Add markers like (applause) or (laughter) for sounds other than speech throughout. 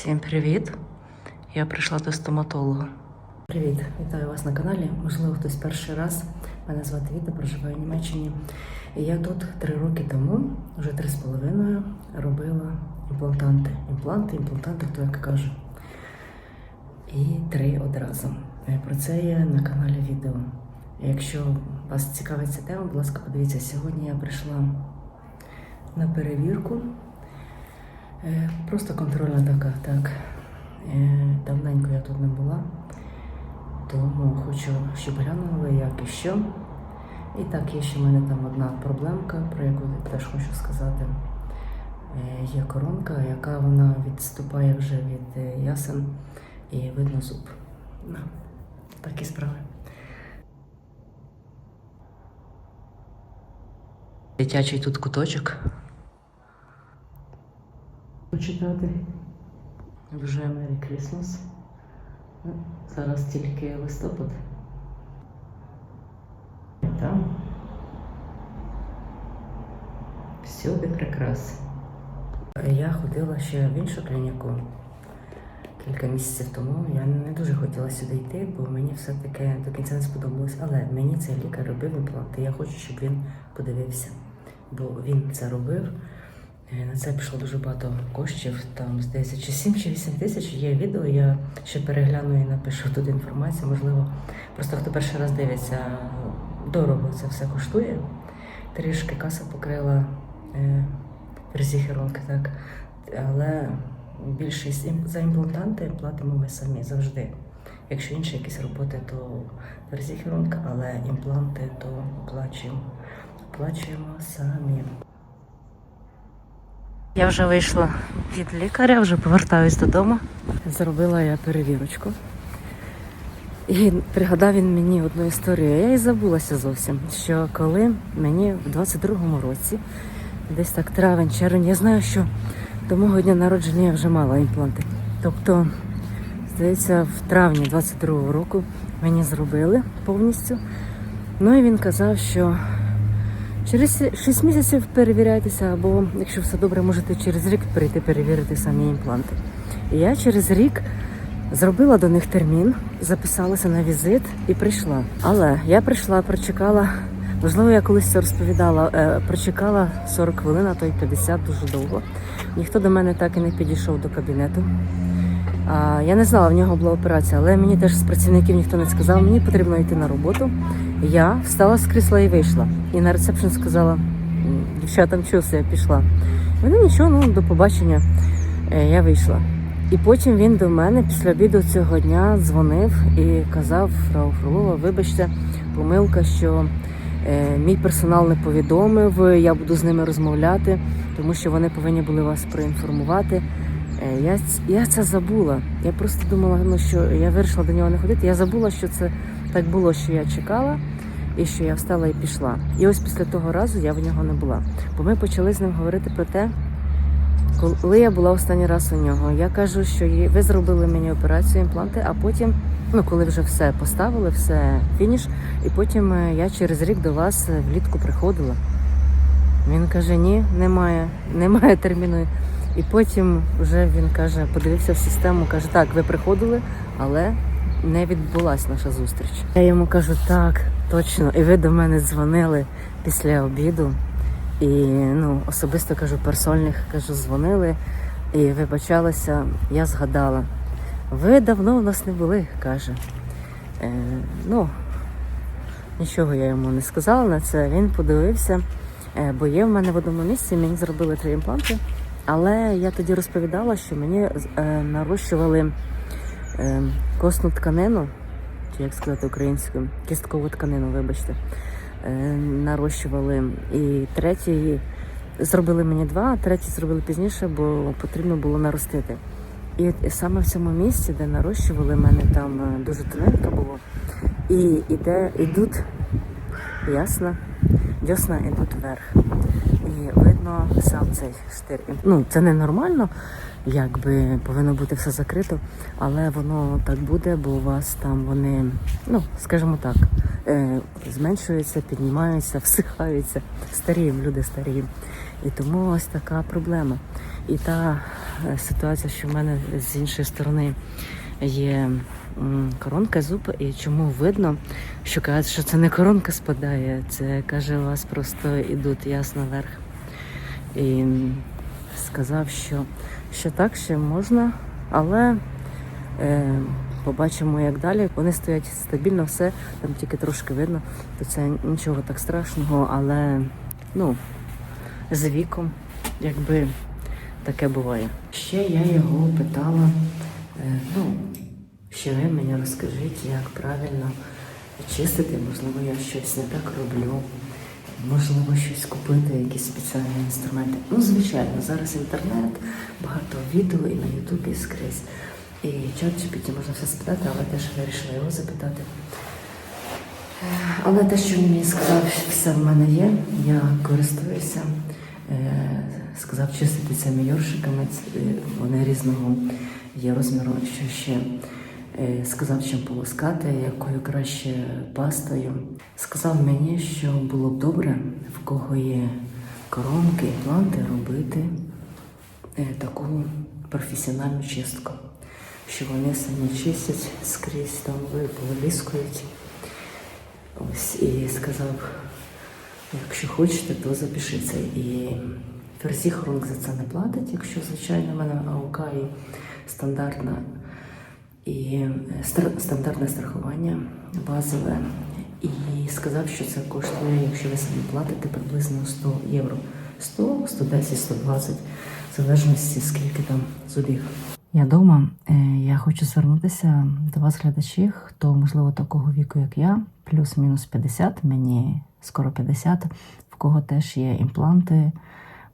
Всім привіт! Я прийшла до стоматолога. Привіт, вітаю вас на каналі. Можливо, хтось перший раз. Мене звати Віта, проживаю в Німеччині. І я тут три роки тому, вже три з половиною, робила імплантанти. Імпланти, імплантанти, хто як каже. І три одразу. Е, Про це є на каналі відео. Якщо вас цікавить ця тема, будь ласка, подивіться. Сьогодні я прийшла на перевірку. Е, Просто контрольна така, так. Е, Давненько я тут не була, тому хочу, щоб глянули, як і що. І так, є ще в мене там одна проблемка, про яку я теж хочу сказати. Е, Є коронка, яка вона відступає вже від ясен і видно зуб. Ну, такі справи. Дитячий тут куточок. Почитати. Вже Christmas. Ну, Зараз тільки листопад. Там. Всюди прикраси. Я ходила ще в іншу клініку кілька місяців тому. Я не дуже хотіла сюди йти, бо мені все-таки до кінця не сподобалось. Але мені цей лікар робив імпланти. Я хочу, щоб він подивився. Бо він це робив. Е, На це пішло дуже багато коштів. Там здається, чи 7 чи 8 тисяч є відео. Я ще перегляну і напишу тут інформацію. Можливо, просто хто перший раз дивиться, дорого це все коштує. Трішки каса покрила е, резіхеронки, так. Але більшість за імплантанти платимо ми самі завжди. Якщо інші якісь роботи, то резіхеронка, але імпланти то оплачуємо. Оплачуємо самі. Я вже вийшла від лікаря, вже повертаюсь додому. Зробила я перевірочку. І пригадав він мені одну історію. Я і забулася зовсім, що коли мені в 22-му році, десь так травень, червень, я знаю, що до мого дня народження я вже мала імпланти. Тобто, здається, в травні 22-го року мені зробили повністю. Ну і він казав, що Через 6 місяців перевіряйтеся, або якщо все добре, можете через рік прийти перевірити самі імпланти. І я через рік зробила до них термін, записалася на візит і прийшла. Але я прийшла, прочекала, можливо, я колись це розповідала, е, прочекала 40 хвилин, а то й 50 дуже довго. Ніхто до мене так і не підійшов до кабінету. А, я не знала, в нього була операція, але мені теж з працівників ніхто не сказав, мені потрібно йти на роботу. Я встала з крісла і вийшла. І на ресепшн сказала, «М, дівчатам, чого я пішла. Вони нічого, ну до побачення. Е, Я вийшла. І потім він до мене після обіду цього дня дзвонив і казав, фрау Фролова, вибачте, помилка, що е, мій персонал не повідомив, я буду з ними розмовляти, тому що вони повинні були вас проінформувати. Е, Я, я це забула. Я просто думала, ну що я вирішила до нього не ходити. Я забула, що це так було, що я чекала, і що я встала і пішла. І ось після того разу я в нього не була. Бо ми почали з ним говорити про те, коли я була останній раз у нього. Я кажу, що ви зробили мені операцію імпланти, а потім, ну коли вже все поставили, все фініш, і потім е, я через рік до вас е, влітку приходила. Він каже: ні, немає, немає терміну. І потім вже він каже, подивився в систему, каже, так, ви приходили, але не відбулась наша зустріч. Я йому кажу, так, точно. І ви до мене дзвонили після обіду. І ну, особисто кажу, персональних кажу, дзвонили і вибачалася, я згадала. Ви давно у нас не були, каже. Е, ну, нічого я йому не сказала на це. Він подивився, е, бо є в мене в одному місці, мені зробили три імпланти. Але я тоді розповідала, що мені е, нарощували е, костну тканину, чи як сказати українською, кісткову тканину, вибачте, е, нарощували. І третій зробили мені два, а третій зробили пізніше, бо потрібно було наростити. І саме в цьому місці, де нарощували, мене там е, дуже тоненько було. І іде, ідуть, ясно, дьосна йдуть вверх. Видно сам цей штир. Ну, це не нормально, якби повинно бути все закрито, але воно так буде, бо у вас там вони, ну, скажімо так, е, зменшуються, піднімаються, (laughs) всихаються. Старіємо, люди старіємо. І тому ось така проблема. І та е, ситуація, що в мене з іншої сторони є коронка зуб, і чому видно, що кажуть, що це не коронка спадає, це каже, у вас просто ідуть ясно вверх. І сказав, що, що так ще можна, але е, побачимо, як далі. Вони стоять стабільно, все, там тільки трошки видно, то це нічого так страшного, але ну, з віком, якби таке буває. Ще я його питала, е, ну, ще ви мені розкажіть, як правильно чистити, можливо, я щось не так роблю. Можливо, щось купити, якісь спеціальні інструменти. Ну, звичайно, зараз інтернет, багато відео і на Ютубі скрізь. І чат GPT можна все спитати, але теж вирішила його запитати. Але те, що він мені сказав, все в мене є, я користуюся. Е, Сказав чистити цими йоршиками, е, вони різного є розміру, що ще сказав, чим полоскати, якою краще пастою. Сказав мені, що було б добре, в кого є коронки, імпланти, робити е, таку професіональну чистку, що вони самі чистять скрізь там ви- Ось і сказав, якщо хочете, то запишіться. І Ферзі Хронг за це не платить, якщо, звичайно, в мене АОК і стандартна і е, стандартне страхування базове. І сказав, що це коштує, якщо ви самі платите, приблизно 100 євро. 100, 110, 120, в залежності скільки там зубів. Я вдома. Я хочу звернутися до вас, глядачі, хто, можливо, такого віку, як я, плюс-мінус 50, мені скоро 50, в кого теж є імпланти,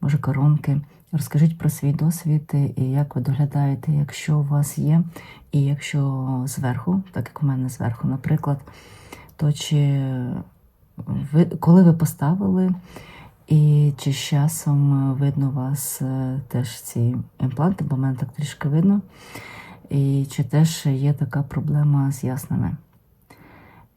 може коронки. Розкажіть про свій досвід і як ви доглядаєте, якщо у вас є, і якщо зверху, так як у мене зверху, наприклад, то чи ви коли ви поставили, і чи з часом видно у вас е, теж ці імпланти, бо мене так трішки видно. І чи теж є така проблема з ясними?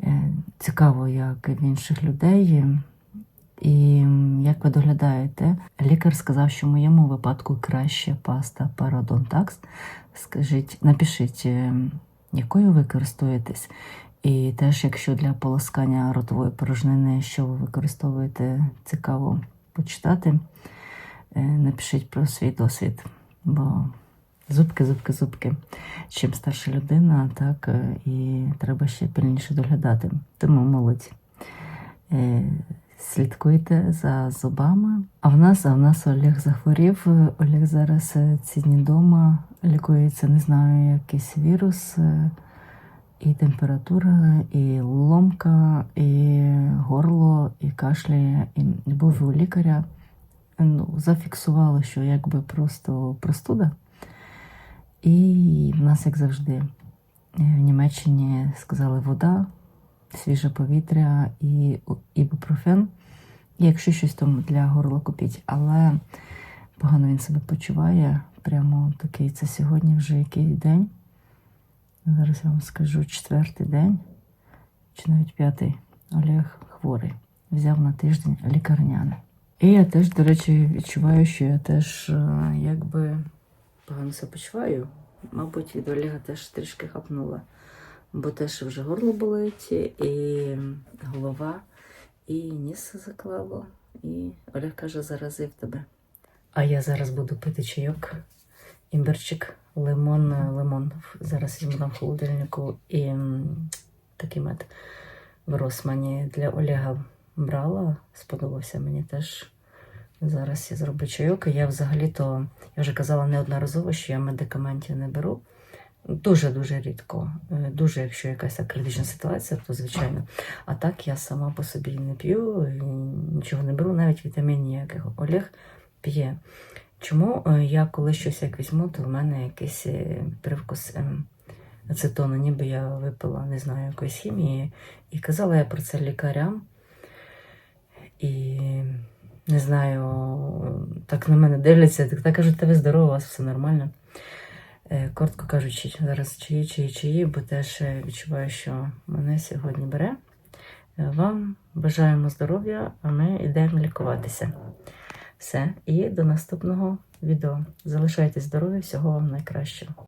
Е, Цікаво, як в інших людей. І як ви доглядаєте? Лікар сказав, що в моєму випадку краще паста Parodontax. Скажіть, напишіть, е, якою ви користуєтесь. І теж, якщо для полоскання ротової порожнини, що ви використовуєте, цікаво почитати, е, напишіть про свій досвід. Бо зубки, зубки, зубки. Чим старша людина, так е, і треба ще пильніше доглядати. Тому молодь. Слідкуйте за зубами. А в нас, а в нас Олег захворів. Олег зараз е, ці дні вдома лікується, не знаю, якийсь вірус. е, і температура, і ломка, і горло, і кашляє. І був у лікаря. Ну, зафіксували, що якби просто простуда. І в нас, як завжди, в Німеччині сказали вода, свіже повітря і ібупрофен. Якщо щось там для горла купіть. Але погано він себе почуває. Прямо такий це сьогодні вже який день. Зараз я вам скажу четвертий день, чи навіть п'ятий Олег хворий. Взяв на тиждень лікарняне. І я теж, до речі, відчуваю, що я теж е, якби погано себе почуваю. Мабуть, від Олега теж трішки хапнула. Бо теж вже горло болить, і голова, і ніс заклало. І Олег каже, заразив тебе. А я зараз буду пити чайок, імбирчик, лимон, лимон. Зараз візьму там в холодильнику і такий мед в Росмані для Олега брала. Сподобався мені теж. Зараз я зроблю чайок. Я взагалі-то, я вже казала неодноразово, що я медикаментів не беру. Дуже-дуже рідко. Е, Дуже, якщо якась критична ситуація, то звичайно. А так я сама по собі не п'ю, нічого не беру, навіть вітамін ніяких. Олег п'є. Чому Е, я коли щось як візьму, то в мене якийсь е, привкус ацетону, ніби я випила, не знаю, якоїсь хімії. І казала я про це лікарям. І не знаю, так на мене дивляться, так, так кажуть, та ви здорова, у вас все нормально. Е, Коротко кажучи, зараз чиї, чиї, чиї, бо теж е, відчуваю, що мене сьогодні бере. Е, Вам бажаємо здоров'я, а ми йдемо лікуватися. Все, і до наступного відео. Залишайтесь здорові, всього вам найкращого.